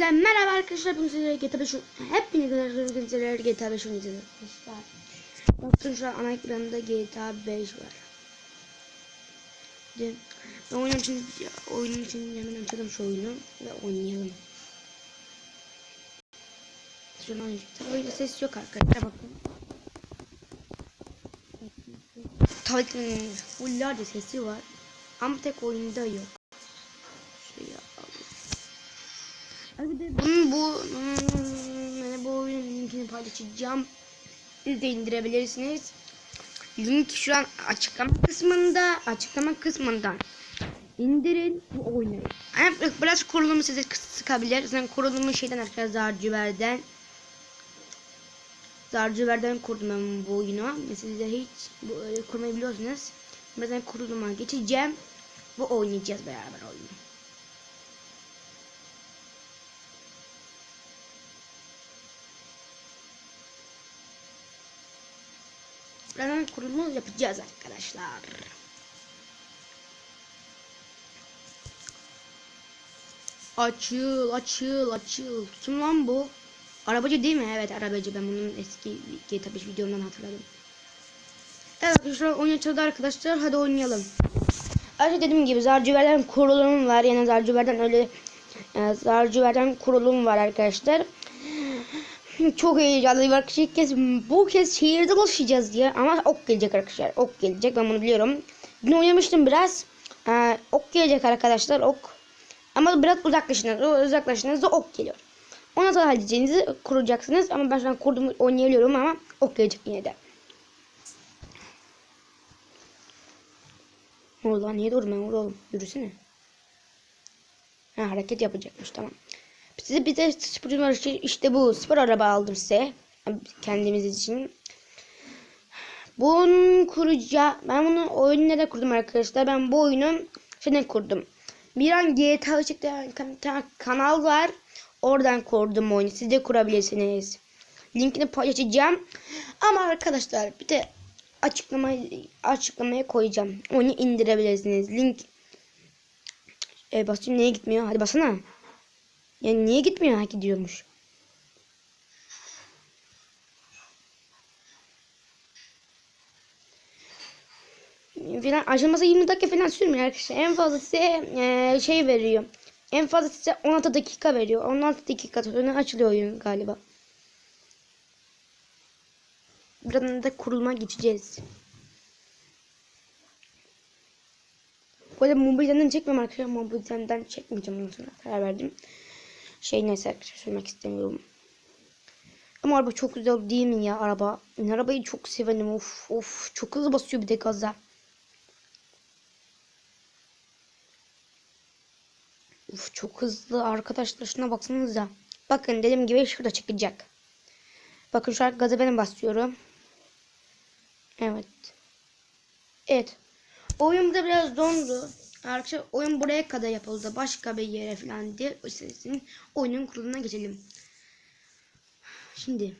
Hepinize merhaba arkadaşlar. Bugün sizlere GTA 5 Hepinize bugün sizlere GTA 5 oynayacağız arkadaşlar. Bakın şu an ana ekranında GTA 5 var. Ben oyun için, oyun için hemen açalım şu oyunu ve oynayalım. An tabii oyunda ses yok arkadaşlar bakın. Tabii fullerde sesi var. Ama tek oyunda yok. Bunun bu hmm, yani bu oyunun linkini paylaşacağım. Siz de indirebilirsiniz. Link şu an açıklama kısmında. Açıklama kısmından indirin bu oynayın. Yani biraz kurulumu size sıkabilir. Zaten kurulumu şeyden arkadaşlar Zarcüver'den. Zarcüver'den kurdum ben bu oyunu. Siz de hiç bu öyle kurmayı biliyorsunuz. Ben kuruluma geçeceğim. Bu oynayacağız beraber oyunu. Hemen kurulumu yapacağız arkadaşlar. Açıl, açıl, açıl. Kim lan bu? Arabacı değil mi? Evet arabacı. Ben bunun eski GTA 5 videomdan hatırladım. Evet arkadaşlar oyun açıldı arkadaşlar. Hadi oynayalım. Ayrıca dediğim gibi Zarcüver'den kurulum var. Yani Zarcüver'den öyle yani Zarcüver'den kurulum var arkadaşlar. Çok heyecanlıyım arkadaşlar. İlk kez, bu kez şehirde dolaşacağız diye. Ama ok gelecek arkadaşlar. Ok gelecek. Ben bunu biliyorum. Dün oynamıştım biraz. Ee, ok gelecek arkadaşlar. Ok. Ama biraz uzaklaşınız. Uzaklaşınızda ok geliyor. Ondan sonra halledeceğinizi kuracaksınız. Ama ben şu an kurdum oynayabiliyorum ama ok gelecek yine de. Ne? Niye durmuyor oğlum? Yürüsene. Ha, hareket yapacakmış tamam. Size bir de sporcum var işte, işte bu spor araba aldım size. Kendimiz için. Bunu kuracağım. Ben bunu oyunu da kurdum arkadaşlar. Ben bu oyunu şeyden kurdum. Bir an GTA çıktı kan kanal var. Oradan kurdum oyunu. Siz de kurabilirsiniz. Linkini paylaşacağım. Ama arkadaşlar bir de açıklamayı açıklamaya koyacağım. Onu indirebilirsiniz. Link e, basayım niye gitmiyor? Hadi basana. Yani niye gitmiyor? Ha gidiyormuş. Falan açılması 20 dakika falan sürmüyor arkadaşlar. En fazla size e, şey veriyor. En fazla size 16 dakika veriyor. 16 dakika sonra açılıyor oyun galiba. Buradan da kurulma geçeceğiz. Bu arada mobilden çekmem arkadaşlar. Mobilden çekmeyeceğim ondan sonra karar verdim. Şey neyse arkadaşlar söylemek istemiyorum. Ama araba çok güzel değil mi ya araba? Ben arabayı çok severim. Of of çok hızlı basıyor bir de gaza. Uf çok hızlı arkadaşlar şuna baksanıza. Bakın dediğim gibi şurada çıkacak. Bakın şu an gaza benim basıyorum. Evet. Evet. Oyun burada biraz dondu. Arkadaşlar oyun buraya kadar yapıldı. Başka bir yere falan diye istedim. Oyunun kuruluna geçelim. Şimdi.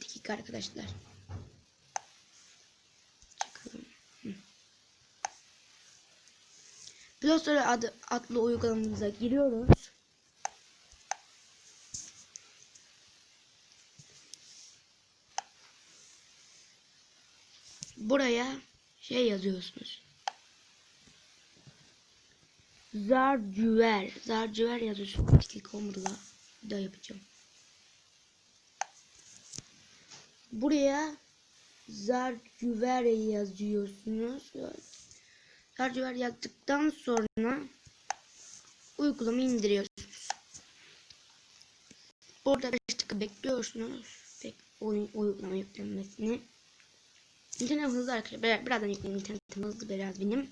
Bir dakika arkadaşlar. Çıkalım. Play adı adlı uygulamamıza giriyoruz. buraya şey yazıyorsunuz. Zarcüver. Zarcüver yazıyorsunuz. Dakika olmadı la. Bir daha yapacağım. Buraya Zarcüver yazıyorsunuz. Zarcüver yazdıktan sonra uygulamayı indiriyorsunuz. Orada 5 dakika bekliyorsunuz. Bek oyun uygulama yüklenmesini. İnternet hızlı arkadaşlar. Birazdan yükleyin. İnternetim hızlı biraz benim.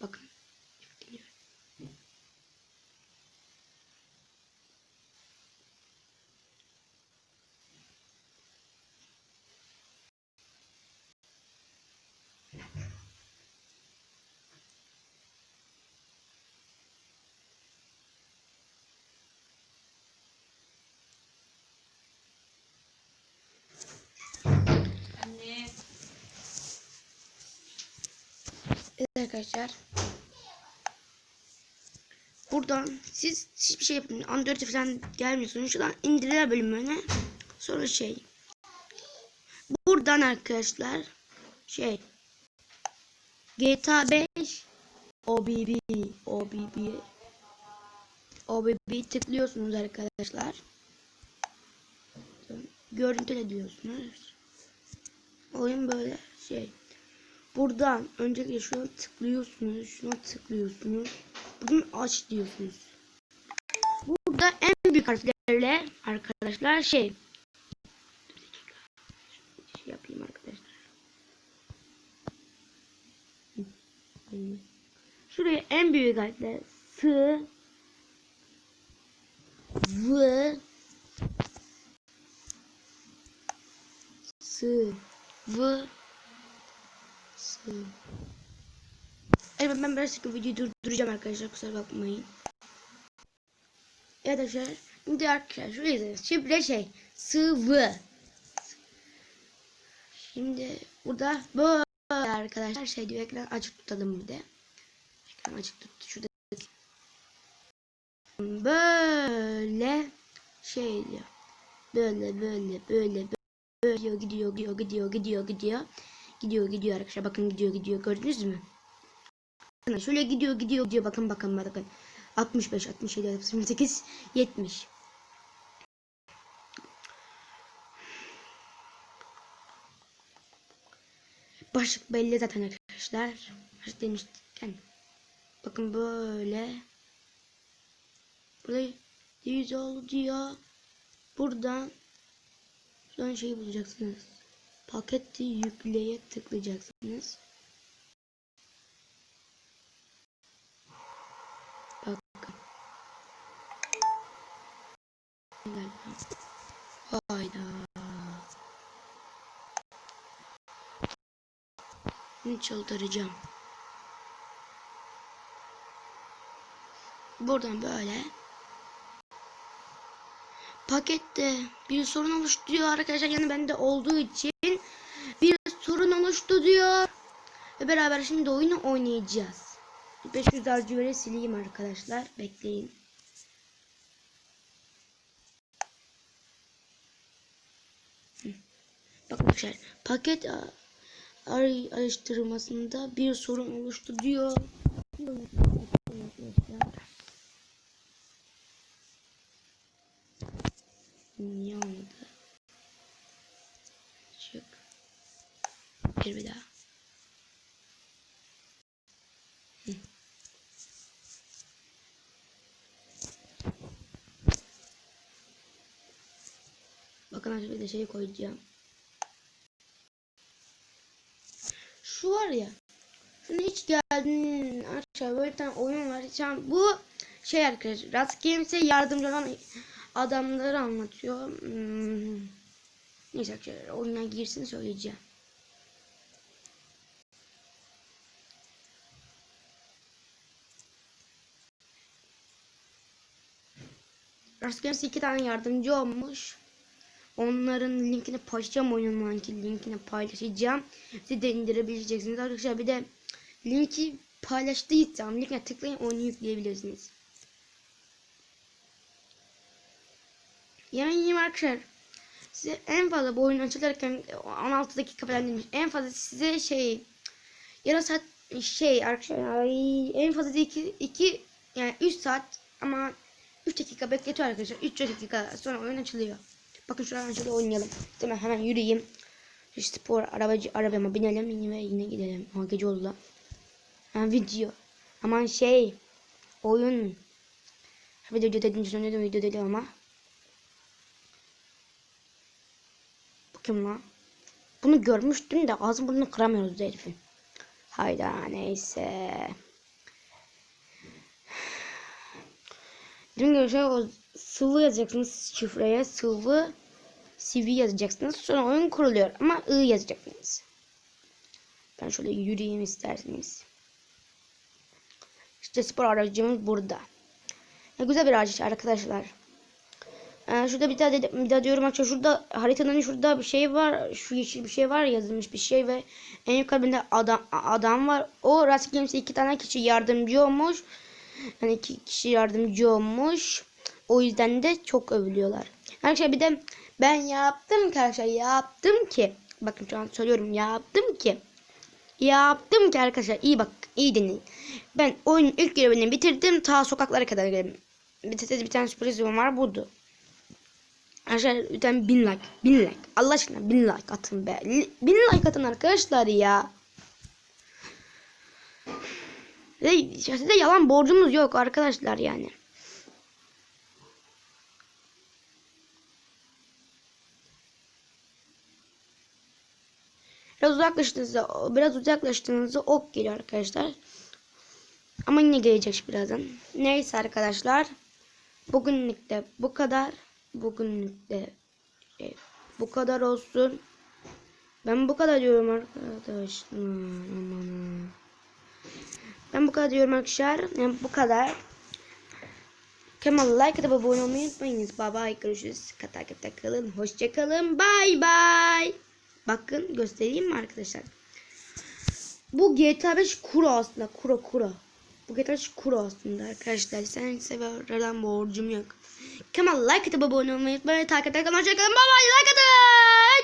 Bakın. Yükleniyor. Arkadaşlar. Buradan siz hiçbir şey yapın. Android falan gelmiyorsunuz. Şuradan indirler bölümüne. Sonra şey. Buradan arkadaşlar şey GTA 5 OBB OBB OBB tıklıyorsunuz arkadaşlar. Görüntü de diyorsunuz. Oyun böyle şey. Buradan öncelikle şuna tıklıyorsunuz. Şuna tıklıyorsunuz. Bunu aç diyorsunuz. Burada en büyük harflerle arkadaşlar şey. Şey yapayım arkadaşlar. Şuraya en büyük harfler S V S V Evet ben biraz bu videoyu durduracağım arkadaşlar kusura bakmayın. Evet arkadaşlar şimdi arkadaşlar şuraya yazıyoruz. Şifre şey sıvı. Şimdi burada böyle arkadaşlar şey diyor ekran açık tutalım bir de. Ekran açık tut şurada. Böyle şey diyor. Böyle böyle böyle böyle gidiyor gidiyor gidiyor gidiyor gidiyor gidiyor. Gidiyor arkadaşlar bakın gidiyor gidiyor gördünüz mü? Bakın şöyle gidiyor gidiyor gidiyor bakın bakın bakın. 65 67 68 70. Başlık belli zaten arkadaşlar. Başlık demişken. Bakın böyle. Burada yüz oldu diyor. Buradan son şeyi bulacaksınız. Paketi yükleye tıklayacaksınız. Bakın. Hayda. Bunu çıldıracağım. Buradan böyle pakette bir sorun oluştu diyor arkadaşlar. Yani bende olduğu için oluştu diyor. Ve beraber şimdi oyunu oynayacağız. 500 darcıveri sileyim arkadaşlar. Bekleyin. Bakın arkadaşlar paket ar araştırmasında bir sorun oluştu diyor. Niye Bir bir daha. Hı. Bakın artık bir de şey koyacağım. Şu var ya. Şuna hiç geldin. Arkadaşlar böyle bir tane oyun var. Şu bu şey arkadaşlar. Rast Games'e yardımcı olan adamları anlatıyor. Hmm. Neyse arkadaşlar oyuna girsin söyleyeceğim. Rast Games iki tane yardımcı olmuş. Onların linkini paylaşacağım oyunun linkini paylaşacağım. Siz de indirebileceksiniz arkadaşlar. Bir de linki paylaştıysam linkine tıklayın oyunu yükleyebilirsiniz. Yani arkadaşlar. Size en fazla bu oyun açılırken 16 dakika falan demiş. En fazla size şey yarım saat şey arkadaşlar en fazla 2 2 yani 3 saat ama 3 dakika bekletiyor arkadaşlar. 3 dakika sonra oyun açılıyor. Bakın şu an şöyle oynayalım. Hemen hemen yürüyeyim. Şu spor arabacı arabama binelim ve yine gidelim. Ama gece oldu. Ha video. Aman şey oyun. Video dedim sonra dedim video dedim ama. Bakayım lan. Bunu görmüştüm de ağzım burnunu kıramıyoruz herifin. Hayda neyse. Şey o sıvı yazacaksınız şifreye sıvı CV yazacaksınız. Sonra oyun kuruluyor ama I yazacaksınız. Ben şöyle yürüyeyim isterseniz. İşte spor aracımız burada. Ne güzel bir araç arkadaşlar. Ee, şurada bir daha, bir daha diyorum arkadaşlar. Şurada haritanın şurada bir şey var. Şu yeşil bir şey var yazılmış bir şey ve en yukarıda adam adam var. O Rust Games'e iki tane kişi yardımcı olmuş. Yani iki kişi yardımcı olmuş. O yüzden de çok övülüyorlar. Arkadaşlar bir de ben yaptım ki arkadaşlar yaptım ki. Bakın şu an söylüyorum yaptım ki. Yaptım ki arkadaşlar iyi bak iyi dinleyin. Ben oyunun ilk görevini bitirdim ta sokaklara kadar geldim. Bir, bir tane sürprizim var budu. Arkadaşlar lütfen bin like. Bin like. Allah aşkına bin like atın be. Bin like atın arkadaşlar ya. Ve size yalan borcumuz yok arkadaşlar yani. Biraz uzaklaştığınızda, biraz uzaklaştığınızda ok geliyor arkadaşlar. Ama yine gelecek birazdan. Neyse arkadaşlar. Bugünlük de bu kadar. Bugünlük de şey, bu kadar olsun. Ben bu kadar diyorum arkadaşlar. Aman. Ben bu kadar diyorum arkadaşlar. Yani bu kadar. Kanalı like atıp abone olmayı unutmayınız. Bye bye. Görüşürüz. Takipte kalın. Hoşça kalın. Bye bye. Bakın göstereyim mi arkadaşlar? Bu GTA 5 kuro aslında. Kuro kuro. Bu GTA 5 kuro aslında arkadaşlar. Sen severlerden borcum yok. Kanala like atıp abone olmayı unutmayın. Takipte kalın. Hoşça kalın. Bye bye. Like atın.